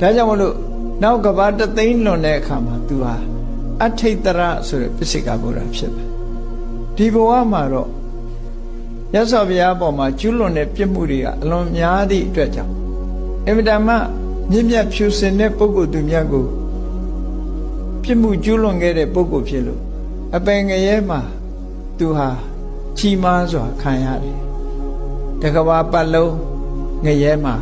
ဒါကြောင့်မလို့နောက်ကဘာတသိန်းလွန်တဲ့အခါမှာသူဟာအထိတ်တရဆိုတဲ့ပစ္စေကဗုဒ္ဓဖြစ်တယ်ဒီဘဝမှာတော့ရသော်ဘုရားပေါ်မှာကျွလွန်တဲ့ပြစ်မှုတွေကအလွန်များသည့်အတွက်ကြောင့်အင်မတန်မှမြင့်မြတ်ဖြူစင်တဲ့ပုဂ္ဂိုလ်သူမြတ်ကိုပြစ်မှုကျွလွန်ခဲ့တဲ့ပုဂ္ဂိုလ်ဖြစ်လို့အပင်ငရဲမှာသူဟာချီမားစွာခံရတယ်တကဘာပတ်လုံးငရဲမှာ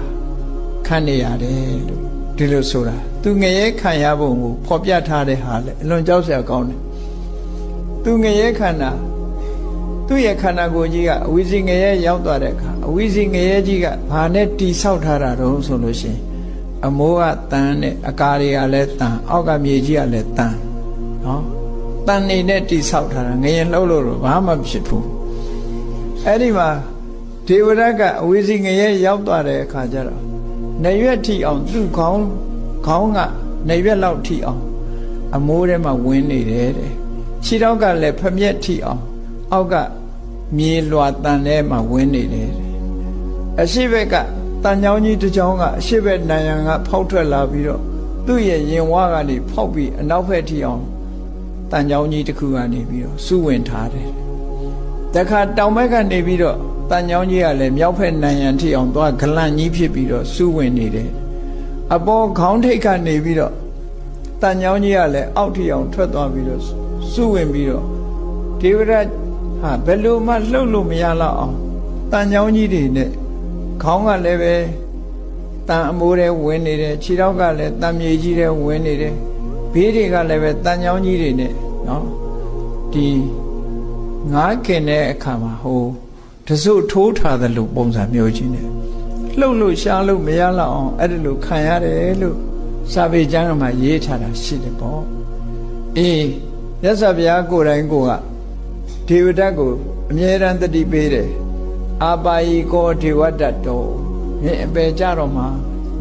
ခံနေရတယ်လို့ ဒီလိုဆိုတာသူငရဲခံရပုံကိုဖော်ပြထားတဲ့ဟာလေအလွန်ကြောက်စရာကောင်းတယ်သူငရဲခန္ဓာသူ့ရဲ့ခန္ဓာကိုယ်ကြီးကအဝိဇ္ဇငရဲရောက်သွားတဲ့အခါအဝိဇ္ဇငရဲကြီးကဘာနဲ့တိဆောက်ထားတာတုံးဆိုလို့ရှိရင်အမိုးကတန်နဲ့အကာတွေကလည်းတန်အောက်ကမြေကြီးကလည်းတန်နော်တန်နေနဲ့တိဆောက်ထားတာငရင်လှုပ်လို့တော့ဘာမှဖြစ်ဘူးအဲ့ဒီမှာဒေဝရတ်ကအဝိဇ္ဇငရဲရောက်သွားတဲ့အခါကျတော့ နေရွက်ထီအောင်သူ့ခေါင်းခေါင်းကနေရွက်လောက်ထီအောင်အမိုးထဲမှာဝင်နေတယ်တဲ့ခြေတော့ကလည်းဖမျက်ထီအောင်အောက်ကမြေလွှာတန်ထဲမှာဝင်နေတယ်တဲ့အရှိဘက်ကတန်ချောင်းကြီးတစ်ချောင်းကအရှိဘက်နံရံကဖောက်ထွက်လာပြီးတော့သူ့ရဲ့ရင်ဝါကနေဖောက်ပြီးအနောက်ဘက်ထီအောင်တန်ချောင်းကြီးတစ်ခုကနေပြီးတော့စုဝင်ထားတယ်တခါတောင်ဘက်ကနေပြီးတော့ တန်ချောင်းကြီးကလည်းမြောက်ဘက်နံရံထီအောင်သွားဂလန့်ကြီးဖြစ်ပြီးတော့စုဝင်နေတယ်အပေါ်ခေါင်းထိတ်ကနေပြီးတော့တန်ညောင်းကြီးကလည်းအောက်ထီအောင်ထွက်သွားပြီးတော့စုဝင်ပြီးတော့ဒေဝရတ်ဟာဘယ်လိုမှလှုပ်လို့မရတော့အောင်တန်ညောင်းကြီးတွေနဲ့ခေါင်းကလည်းပဲတန်အမိုးတွေဝင်နေတယ်ခြေထောက်ကလည်းတန်မြေကြီးတွေဝင်နေတယ်ဘေးတွေကလည်းပဲတန်ညောင်းကြီးတွေနဲ့နော်ဒီငားခင်တဲ့အခါမှာဟိုတ စုထိုးထားတယ်လို့ပုံစံမျိုးကြီးနဲ့လှုပ်လို့ရှားလို့မရတော့အောင်အဲ့ဒါလိုခံရတယ်လို့စာပေကျမ်းမှာရေးထားတာရှိတယ်ပေါ့အေးမြတ်စွာဘုရားကိုယ်တိုင်ကိုကဒေဝဒတ်ကိုအမြဲတမ်းတတိပေးတယ်အာပါယီကောဒေဝဒတ်တော်မင်းအပေကြတော့မှာ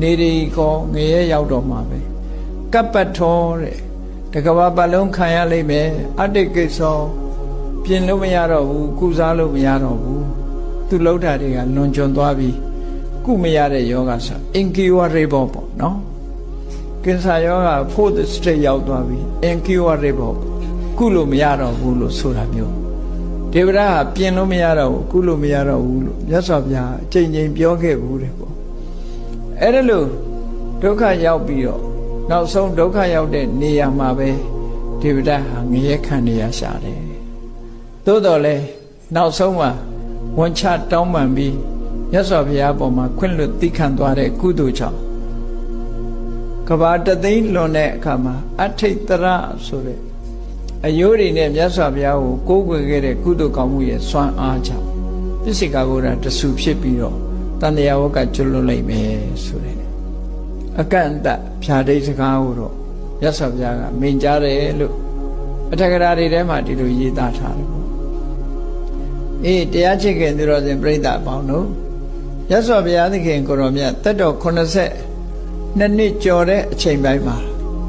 နေရီကောငရဲရောက်တော့မှာပဲကပ္ပထောတဲ့တကဘာပတ်လုံးခံရလိမ့်မယ်အတ္တိကိစ္ဆောပြင်လို့မရတော့ဘူးကုစားလို့မရတော့ဘူး သူလှုပ်တာတွေကလွန်ကျွံသွားပြီကုမရတဲ့ယောဂဆိုအင်ကီဝရေဘောပေါ့နော်ကင်ဆာယောဂါ fourth stage ရောက်သွားပြီ incurable ကုလို့မရတော့ဘူးလို့ဆိုတာမျိုးဒေဝရဟာပြင်လို့မရတော့ဘူးကုလို့မရတော့ဘူးလို့မြတ်စွာဘုရားအချိန်ချင်းပြောခဲ့ဘူးတဲ့ပေါ့အဲ့ဒါလို့ဒုက္ခရောက်ပြီးတော့နောက်ဆုံးဒုက္ခရောက်တဲ့နေရာမှာပဲဒေဝရဟာငရဲခံနေရရှာတယ်သို့တော်လဲနောက်ဆုံးမှာ ဝန်ချတောင်းပန်ပြီးမြတ်စွာဘုရားပေါ်မှာခွင့်လွတ်သိခံသွားတဲ့ကုသိုလ်ကြောင့်ကဘာတသိန်းလွန်တဲ့အခါမှာအထိတ်တရဆိုတဲ့အယိုးတွေနဲ့မြတ်စွာဘုရားကိုကိုးကွယ်ခဲ့တဲ့ကုသိုလ်ကောင်းမှုရဲ့စွမ်းအားကြောင့်ပစ္စေကဗုဒ္ဓတဆူဖြစ်ပြီးတော့တန်တရားဝကကျွလွတ်လိုက်မယ်ဆိုတဲ့အကန့်အသတ်ဖြာဒိတ်စကားကိုတော့မြတ်စွာဘုရားကမိန်ကြားတယ်လို့အထက်ကရာတွေထဲမှာဒီလိုရေးသားထားတယ်ပေါ့ အေးတရားချစ်ခင်သူတော်စင်ပြိဿအပေါင်းတို့မြတ်စွာဘုရားသခင်ကိုရောမြတ်တက်တော်80နှစ်နှစ်ကျော်တဲ့အချိန်ပိုင်းမှာ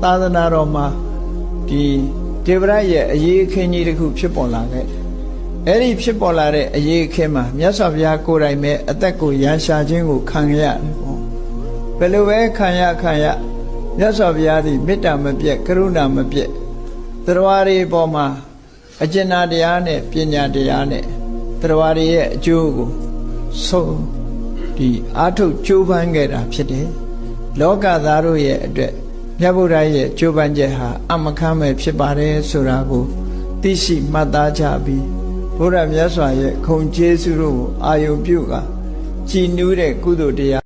သာသနာတော်မှာဒီဒေဝရရဲ့အရေးအခင်းကြီးတစ်ခုဖြစ်ပေါ်လာခဲ့တယ်။အဲ့ဒီဖြစ်ပေါ်လာတဲ့အရေးအခင်းမှာမြတ်စွာဘုရားကိုယ်တိုင်ပဲအသက်ကိုရန်ရှာခြင်းကိုခံရရတယ်ပေါ့။ဘယ်လိုပဲခံရခံရမြတ်စွာဘုရားသည်မေတ္တာမပြတ်ကရုဏာမပြတ်တရားတွေပေါ်မှာအကျဉ်းတရားနဲ့ပညာတရားနဲ့ တရားတွေရဲ့အကျိုးကိုဆုံးဒီအာထုတ်ကြိုးပမ်းခဲ့တာဖြစ်တယ်။လောကသားတို့ရဲ့အတွက်မြတ်ဗုဒ္ဓရဲ့ကြိုးပမ်းချက်ဟာအမခမ်းပဲဖြစ်ပါတယ်ဆိုတာကိုသိရှိမှတ်သားကြပြီးဘုရားမြတ်စွာရဲ့ခုံကျေးဇူးတို့ကိုအာယုံပြုကကြည်နူးတဲ့ကုသိုလ်တရား